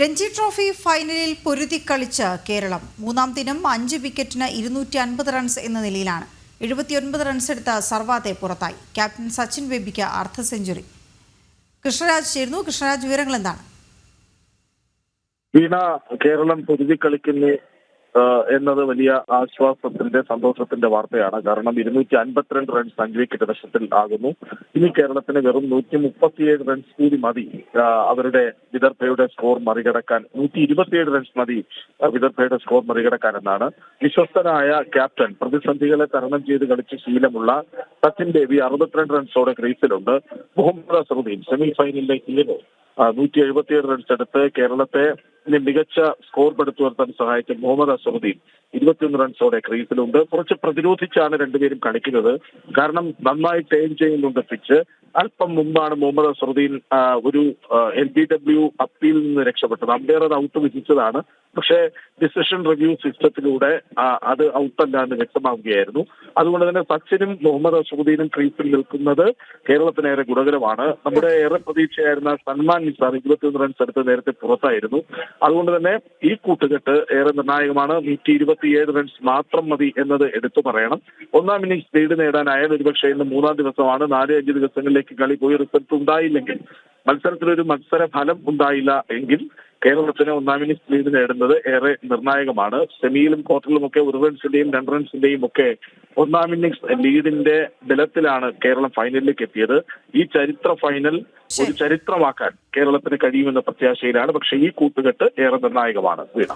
Ranji trophy ഫൈനലിൽ പൊരുതി കളിച്ച കേരളം മൂന്നാം ദിനം അഞ്ച് വിക്കറ്റിന് ഇരുന്നൂറ്റി അൻപത് റൺസ് എന്ന നിലയിലാണ്. എഴുപത്തിയൊൻപത് റൺസ് എടുത്ത സർവാതെ പുറത്തായി. ക്യാപ്റ്റൻ സച്ചിൻ ബേബിക്ക് അർദ്ധ സെഞ്ചുറി. കൃഷ്ണരാജ് ചേരുന്നു. കൃഷ്ണരാജ് വിവരങ്ങൾ എന്താണ് കേരളം പൊരുതി കളിക്കുന്നു എന്നത് വലിയ ആശ്വാസത്തിന്റെ സന്തോഷത്തിന്റെ വാർത്തയാണ്. കാരണം ഇരുന്നൂറ്റി അൻപത്തിരണ്ട് റൺസ് അഞ്ച് വിക്കറ്റ് നഷ്ടത്തിൽ ആകുന്നു. ഇനി കേരളത്തിന് വെറും നൂറ്റി മുപ്പത്തിയേഴ് റൺസ് കൂടി മതി. അവരുടെ വിദർഭയുടെ സ്കോർ മറികടക്കാൻ നൂറ്റി ഇരുപത്തിയേഴ് റൺസ് മതി വിദർഭയുടെ സ്കോർ മറികടക്കാൻ എന്നാണ് വിശ്വസ്തനായ ക്യാപ്റ്റൻ പ്രതിസന്ധികളെ തരണം ചെയ്ത് കളിച്ച ശീലമുള്ള സച്ചിൻ ദേവി അറുപത്തിരണ്ട് റൺസോടെ ക്രീസിലുണ്ട്. മുഹമ്മദ് അസറുദ്ദീൻ സെമി ഫൈനലിലേക്ക് നൂറ്റി എഴുപത്തിയേഴ് റൺസ് എടുത്ത് കേരളത്തെ മികച്ച സ്കോർ പടുത്തുയർത്താൻ സഹായിച്ച മുഹമ്മദ് അസറുദ്ദീൻ ഇരുപത്തിയൊന്ന് റൺസോടെ ക്രീസിലുണ്ട്. കുറച്ച് പ്രതിരോധിച്ചാണ് രണ്ടുപേരും കളിക്കുന്നത്. കാരണം നന്നായി ടേൺ ചെയ്യുന്നുണ്ട് പിച്ച് അല്പം മുമ്പാണ് മുഹമ്മദ് അസറുദ്ദീൻ ഒരു എൽ ബി ഡബ്ല്യു അപ്പീൽ നിന്ന് രക്ഷപ്പെട്ടത്. അമ്പയർ അത് ഔട്ട് വിധിച്ചതാണ്. പക്ഷേ ഡിസിഷൻ റിവ്യൂ സിസ്റ്റത്തിലൂടെ അത് ഔട്ട് ഔട്ടല്ല എന്ന് വ്യക്തമാവുകയായിരുന്നു. അതുകൊണ്ട് തന്നെ സച്ചിനും മുഹമ്മദ് അസറുദ്ദീനും ക്രീസിൽ നിൽക്കുന്നത് കേരളത്തിന് ഏറെ ഗുണകരമാണ്. നമ്മുടെ ഏറെ പ്രതീക്ഷയായിരുന്ന സൽമാൻ നിസാർ ഇരുപത്തിയൊന്ന് റൺസ് എടുത്ത് നേരത്തെ പുറത്തായിരുന്നു. അതുകൊണ്ട് തന്നെ ഈ കൂട്ടുകെട്ട് ഏറെ നിർണായകമാണ്. നൂറ്റി ഇരുപത്തിയേഴ് റൺസ് മാത്രം മതി എന്നത് എടുത്തു പറയണം. ഒന്നാം ഇന്നിംഗ്സ് ലീഡ് നേടാനായാൽ ഒരുപക്ഷെ ഇന്ന് മൂന്നാം ദിവസമാണ്. നാല് അഞ്ച് ദിവസങ്ങളിലേക്ക് കളി പോയി റിസൾട്ട് ഉണ്ടായില്ലെങ്കിൽ മത്സരത്തിലൊരു മത്സര ഫലം ഉണ്ടായില്ല എങ്കിൽ കേരളത്തിന് ഒന്നാം ഇന്നിംഗ്സ് ലീഡ് നേടുന്നത് ഏറെ നിർണായകമാണ്. സെമിയിലും ക്വാർട്ടറിലും ഒക്കെ ഒരു റൺസിന്റെയും രണ്ട് റൺസിന്റെയും ഒക്കെ ഒന്നാം ഇന്നിംഗ്സ് ലീഡിന്റെ ബലത്തിലാണ് കേരളം ഫൈനലിലേക്ക് എത്തിയത്. ഈ ചരിത്ര ഫൈനൽ ഒരു ചരിത്രമാക്കാൻ കേരളത്തിന് കഴിയുമെന്ന പ്രത്യാശയിലാണ്. പക്ഷേ ഈ കൂട്ടുകെട്ട് ഏറെ നിർണായകമാണ്. വീണ.